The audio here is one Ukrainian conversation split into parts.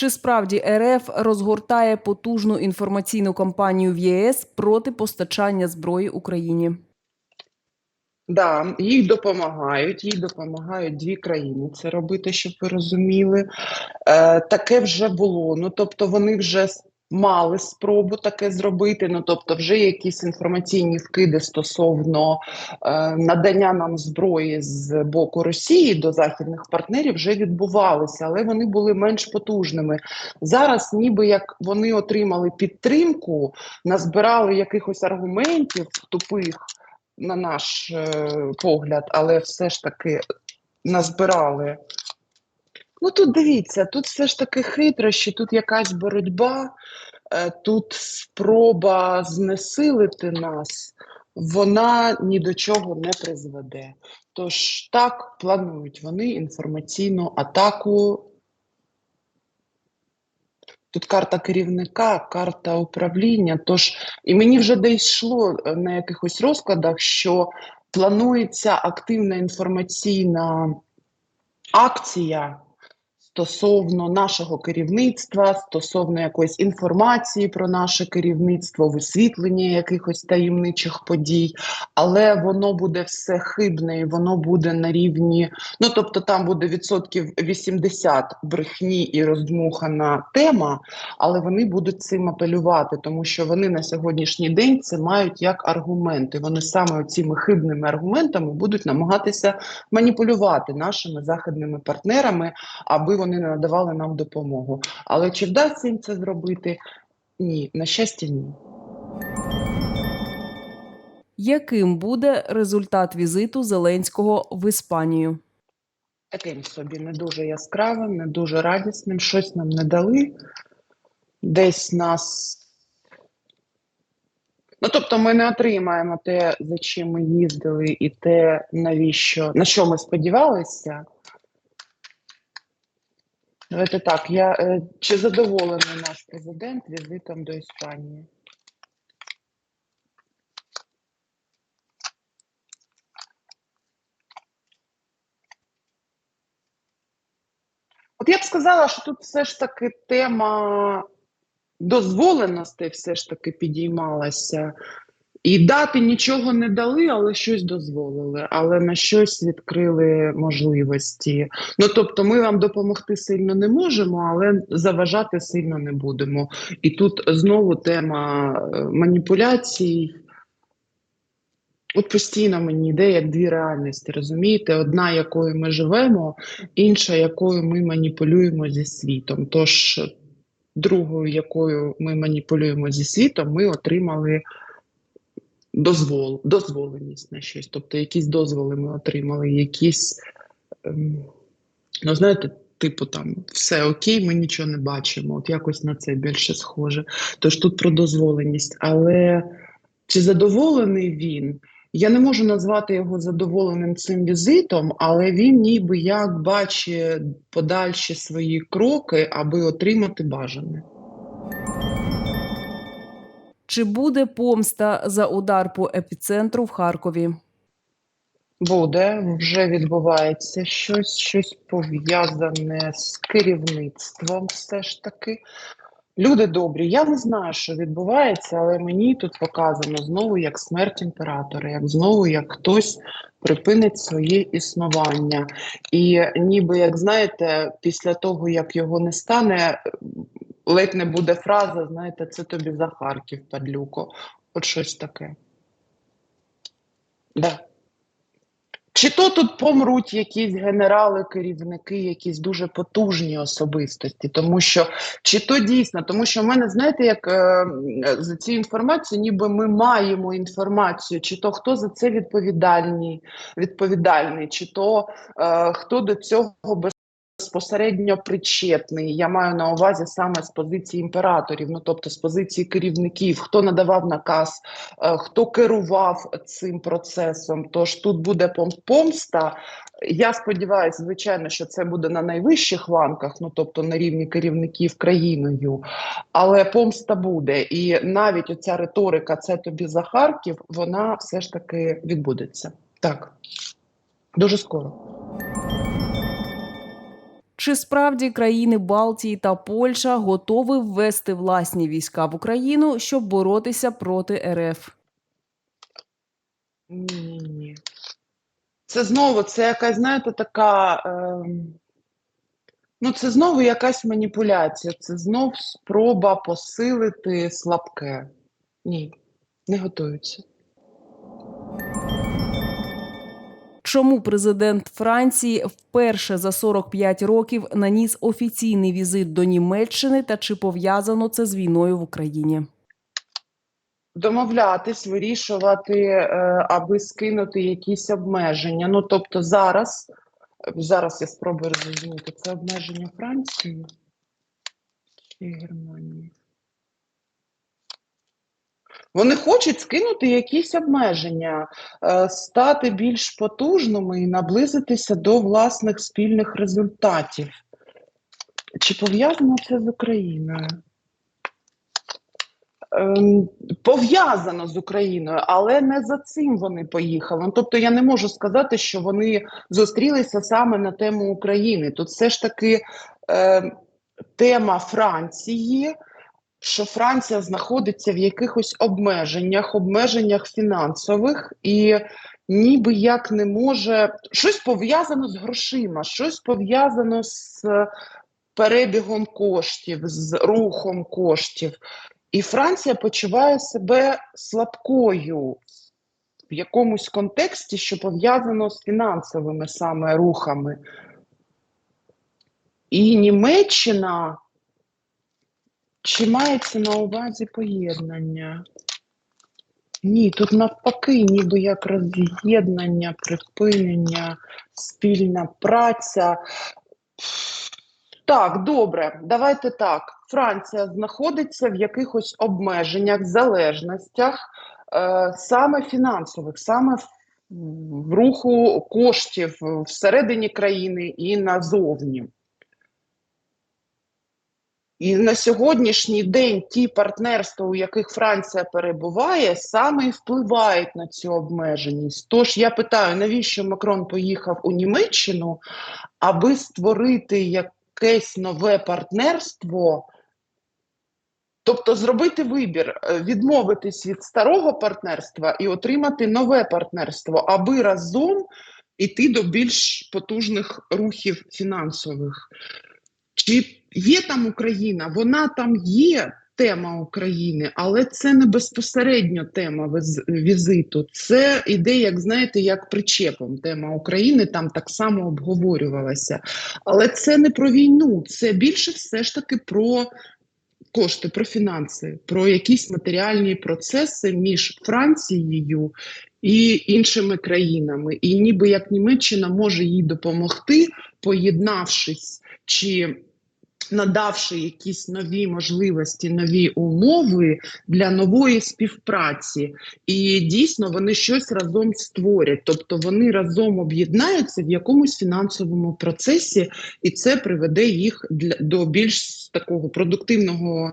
Чи справді РФ розгортає потужну інформаційну кампанію в ЄС проти постачання зброї Україні? Да, їй допомагають, їй допомагають дві країни це робити, щоб ви розуміли. Е, таке вже було. Ну тобто вони вже мали спробу таке зробити. Ну тобто, вже якісь інформаційні вкиди стосовно е, надання нам зброї з боку Росії до західних партнерів вже відбувалися, але вони були менш потужними. Зараз, ніби як вони отримали підтримку, назбирали якихось аргументів тупих на наш е, погляд, але все ж таки назбирали. Ну тут дивіться, тут все ж таки хитрощі, тут якась боротьба, е, тут спроба знесилити нас, вона ні до чого не призведе. Тож так планують вони інформаційну атаку. Тут карта керівника, карта управління. Тож і мені вже десь йшло е, на якихось розкладах, що планується активна інформаційна акція стосовно нашого керівництва, стосовно якоїсь інформації про наше керівництво, висвітлення якихось таємничих подій, але воно буде все хибне і воно буде на рівні. Ну тобто, там буде відсотків 80 брехні і роздмухана тема, але вони будуть цим апелювати, тому що вони на сьогоднішній день це мають як аргументи. Вони саме цими хибними аргументами будуть намагатися маніпулювати нашими західними партнерами, аби вони не надавали нам допомогу. Але чи вдасться їм це зробити? Ні, на щастя, ні. Яким буде результат візиту Зеленського в Іспанію? Таким собі не дуже яскравим, не дуже радісним. Щось нам не дали. Десь нас. Ну, тобто, ми не отримаємо те, за чим ми їздили, і те, навіщо, на що ми сподівалися. Давайте так, я, е, чи задоволений наш президент візитом до Іспанії? От я б сказала, що тут все ж таки тема дозволеностей все ж таки підіймалася. І дати нічого не дали, але щось дозволили, але на щось відкрили можливості. Ну тобто, ми вам допомогти сильно не можемо, але заважати сильно не будемо. І тут знову тема е, маніпуляцій. От постійно мені йде як дві реальності, розумієте? Одна, якою ми живемо, інша, якою ми маніпулюємо зі світом. Тож, другою, якою ми маніпулюємо зі світом, ми отримали дозвол, дозволеність на щось. Тобто, якісь дозволи ми отримали, якісь, ем, ну знаєте, типу там все окей, ми нічого не бачимо. От якось на це більше схоже. Тож тут про дозволеність. Але чи задоволений він? Я не можу назвати його задоволеним цим візитом, але він ніби як бачить подальші свої кроки, аби отримати бажане. Чи буде помста за удар по епіцентру в Харкові? Буде, вже відбувається щось, щось пов'язане з керівництвом, все ж таки. Люди добрі, я не знаю, що відбувається, але мені тут показано знову як смерть імператора, як знову як хтось припинить своє існування. І ніби, як знаєте, після того, як його не стане, ледь не буде фраза, знаєте, це тобі за Харків, падлюко. От щось таке. Да. Чи то тут помруть якісь генерали, керівники, якісь дуже потужні особистості, тому що чи то дійсно, тому що в мене, знаєте, як е, за цю інформацію, ніби ми маємо інформацію, чи то хто за це відповідальний, відповідальний, чи то е, хто до цього безпосередньо причетний. Я маю на увазі саме з позиції імператорів, ну тобто з позиції керівників, хто надавав наказ, е, хто керував цим процесом. Тож тут буде помста. Я сподіваюся, звичайно, що це буде на найвищих ланках, ну тобто на рівні керівників країною, але помста буде. І навіть оця риторика Це тобі за Харків, вона все ж таки відбудеться. Так, дуже скоро. Чи справді країни Балтії та Польща готові ввести власні війська в Україну, щоб боротися проти РФ? Ні. Це знову, це якась, знаєте, така. ем, ну, це знову якась маніпуляція, це знов спроба посилити слабке. Ні, не готуються. Чому президент Франції вперше за 45 років наніс офіційний візит до Німеччини та чи пов'язано це з війною в Україні? Домовлятись, вирішувати, е, аби скинути якісь обмеження. Ну, тобто зараз, зараз я спробую зрозуміти, це обмеження Франції чи Германії? Вони хочуть скинути якісь обмеження, е, стати більш потужними і наблизитися до власних спільних результатів. Чи пов'язано це з Україною? Ем, Пов'язано з Україною, але не за цим вони поїхали. Ну, Тобто я не можу сказати, що вони зустрілися саме на тему України. Тут все ж таки е, тема Франції, що Франція знаходиться в якихось обмеженнях, обмеженнях фінансових, і ніби як не може щось пов'язано з грошима, щось пов'язано з перебігом коштів, з рухом коштів. І Франція почуває себе слабкою в якомусь контексті, що пов'язано з фінансовими саме рухами. І Німеччина, чи мається на увазі поєднання? Ні, тут навпаки, ніби як роз'єднання, припинення, спільна праця. Так, добре, давайте так. Франція знаходиться в якихось обмеженнях, залежностях, е, саме фінансових, саме в, руху коштів всередині країни і назовні. І на сьогоднішній день ті партнерства, у яких Франція перебуває, саме і впливають на цю обмеженість. Тож я питаю, навіщо Макрон поїхав у Німеччину, аби створити якесь нове партнерство, тобто зробити вибір, е, відмовитись від старого партнерства і отримати нове партнерство, аби разом іти до більш потужних рухів фінансових. Чи є там Україна? Вона там є тема України, але це не безпосередньо тема віз- візиту. Це іде, як знаєте, як причепом. Тема України там так само обговорювалася. Але це не про війну, це більше все ж таки про кошти, про фінанси, про якісь матеріальні процеси між Францією і іншими країнами. І ніби як Німеччина може їй допомогти, поєднавшись чи надавши якісь нові можливості, нові умови для нової співпраці, і дійсно вони щось разом створять, тобто вони разом об'єднаються в якомусь фінансовому процесі, і це приведе їх для до більш такого продуктивного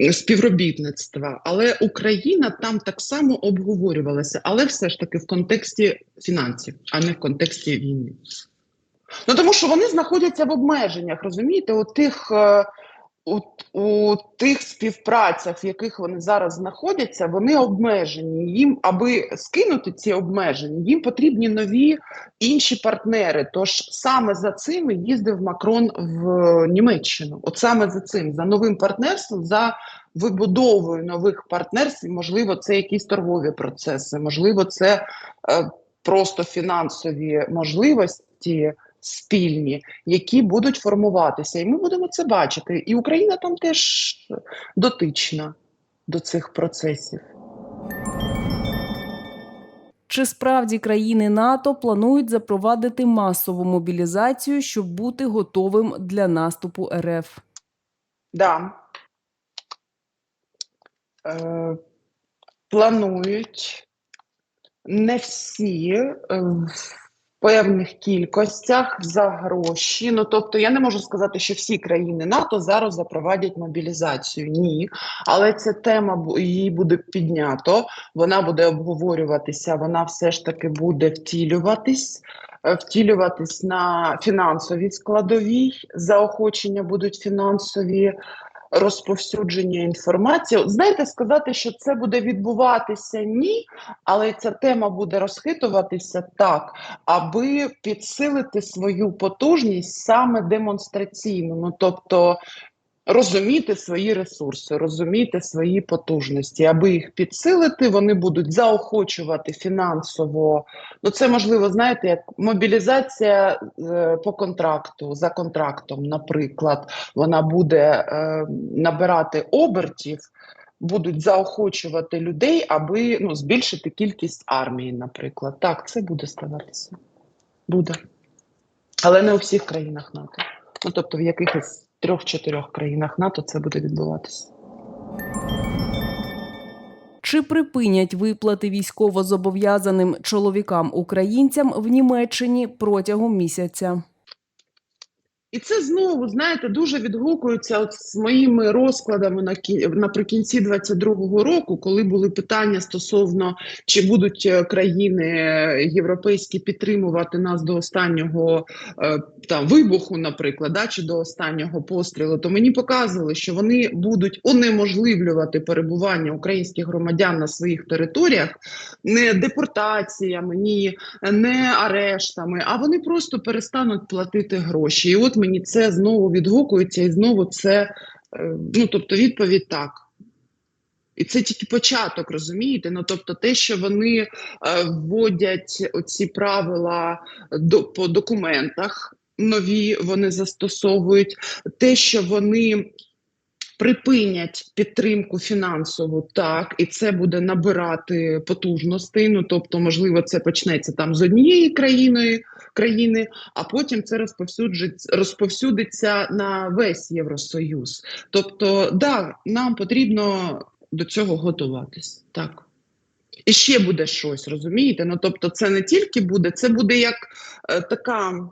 е, співробітництва. Але Україна там так само обговорювалася, але все ж таки в контексті фінансів, а не в контексті війни. Ну тому що вони знаходяться в обмеженнях, розумієте, у тих, е, у, у тих співпрацях, в яких вони зараз знаходяться, вони обмежені. Їм, аби скинути ці обмеження, їм потрібні нові інші партнери. Тож саме за цим їздив Макрон в Німеччину. От саме за цим, за новим партнерством, за вибудовою нових партнерств, можливо, це якісь торгові процеси, можливо, це е, просто фінансові можливості спільні, які будуть формуватися, і ми будемо це бачити. І Україна там теж дотична до цих процесів. Чи справді країни НАТО планують запровадити масову мобілізацію, щоб бути готовим для наступу РФ? Да. Е, планують не всі е, певних кількостях за гроші. Ну тобто, я не можу сказати, що всі країни НАТО зараз запровадять мобілізацію. Ні, але ця тема її буде піднято, вона буде обговорюватися, вона все ж таки буде втілюватись. е, втілюватись на фінансовій складовій, заохочення будуть фінансові. Розповсюдження інформації. Знаєте, сказати, що це буде відбуватися ні, але ця тема буде розхитуватися так, аби підсилити свою потужність саме демонстраційно. Ну тобто розуміти свої ресурси, розуміти свої потужності, аби їх підсилити, вони будуть заохочувати фінансово. Ну це можливо, знаєте, як мобілізація е, по контракту за контрактом, наприклад, вона буде е, набирати обертів. Будуть заохочувати людей, аби ну, збільшити кількість армії, наприклад. Так, це буде ставатися. Буде. Але не у всіх країнах НАТО. Ну, тобто в якихось трьох-чотирьох країнах НАТО це буде відбуватися. Чи припинять виплати військовозобов'язаним чоловікам-українцям в Німеччині протягом місяця? І це знову, знаєте, дуже відгукується от з моїми розкладами на кі... наприкінці 22-го року, коли були питання стосовно чи будуть е, країни європейські підтримувати нас до останнього е, там вибуху, наприклад, да, чи до останнього пострілу, то мені показували, що вони будуть унеможливлювати перебування українських громадян на своїх територіях не депортаціями, ні не арештами, а вони просто перестануть платити гроші. І от мені це знову відгукується, і знову це е, ну тобто відповідь так. І це тільки початок, розумієте? Ну тобто, те, що вони е, вводять оці правила до по документах нові, вони застосовують те, що вони припинять підтримку фінансову, так, і це буде набирати потужностей. Ну тобто, можливо, це почнеться там з однієї країни, країни, а потім це розповсюдиться на весь Євросоюз. Тобто, да, нам потрібно до цього готуватись. Так. І ще буде щось, розумієте? Ну тобто, це не тільки буде, це буде як е, така.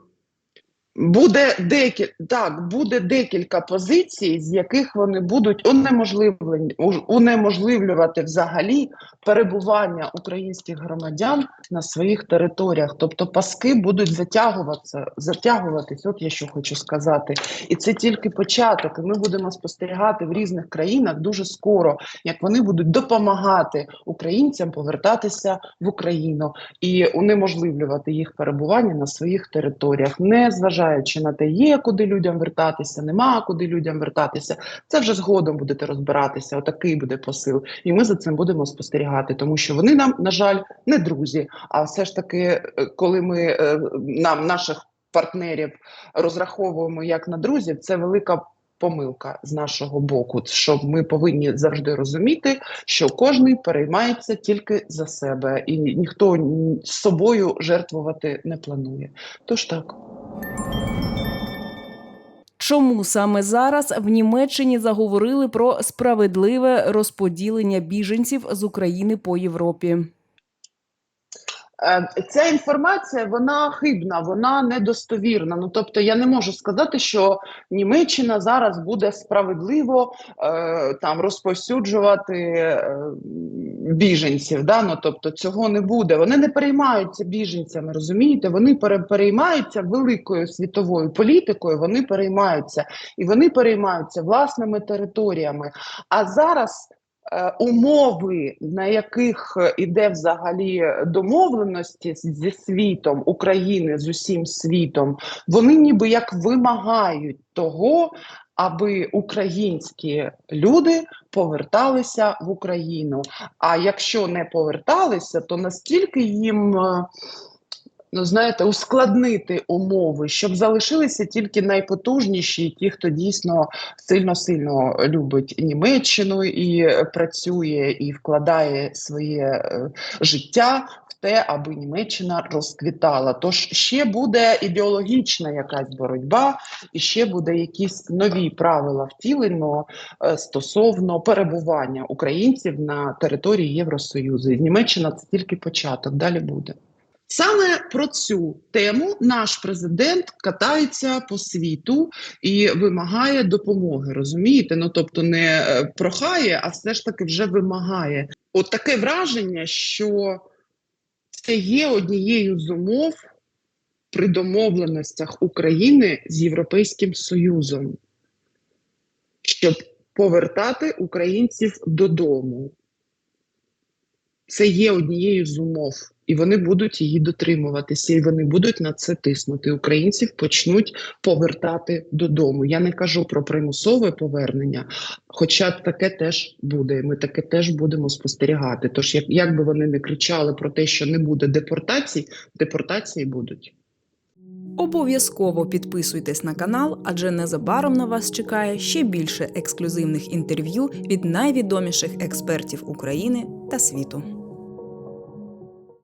Буде декіль... так, буде декілька позицій, з яких вони будуть унеможливлені, унеможливлювати взагалі перебування українських громадян на своїх територіях. Тобто паски будуть затягуватися, затягуватись. От я що хочу сказати. І це тільки початок. Ми будемо спостерігати в різних країнах дуже скоро, як вони будуть допомагати українцям повертатися в Україну і унеможливлювати їх перебування на своїх територіях, не зважаючи на те, є куди людям вертатися, нема куди людям вертатися. Це вже згодом будете розбиратися. Отакий буде посил, і ми за цим будемо спостерігати, тому що вони нам, на жаль, не друзі. А все ж таки, е, коли ми е, нам наших партнерів розраховуємо як на друзів, це велика. Помилка з нашого боку, що ми повинні завжди розуміти, що кожен переймається тільки за себе, і ніхто з собою жертвувати не планує. Тож так. Чому саме зараз в Німеччині заговорили про справедливе розподілення біженців з України по Європі? Е, Ця інформація вона хибна, вона недостовірна. Ну тобто, я не можу сказати, що Німеччина зараз буде справедливо е, там розповсюджувати е, біженців. Да? Ну, тобто цього не буде. Вони не переймаються біженцями, розумієте? Вони пере- переймаються великою світовою політикою. Вони переймаються і вони переймаються власними територіями. А зараз. Е, Умови, на яких е, іде взагалі домовленості зі світом України з усім світом, вони ніби як вимагають того, аби українські люди поверталися в Україну. А якщо не поверталися, то настільки їм. Ну, знаєте, ускладнити умови, щоб залишилися тільки найпотужніші, ті, хто дійсно сильно-сильно любить Німеччину і працює і вкладає своє е, життя те, аби Німеччина розквітала. Тож ще буде ідеологічна якась боротьба, і ще буде якісь нові правила втілено е, стосовно перебування українців на території Євросоюзу. І Німеччина це тільки початок, далі буде. Саме про цю тему наш президент катається по світу і вимагає допомоги. Розумієте? Ну тобто не е, прохає, а все ж таки вже вимагає. От таке враження, що це є однією з умов при домовленостях України з Європейським Союзом, щоб повертати українців додому. Це є однією з умов, і вони будуть її дотримуватися, і вони будуть на це тиснути. Українців почнуть повертати додому. Я не кажу про примусове повернення, хоча таке теж буде. Ми таке теж будемо спостерігати. Тож, як, як би вони не кричали про те, що не буде депортацій, депортації будуть. Обов'язково підписуйтесь на канал, адже незабаром на вас чекає ще більше ексклюзивних інтерв'ю від найвідоміших експертів України та світу.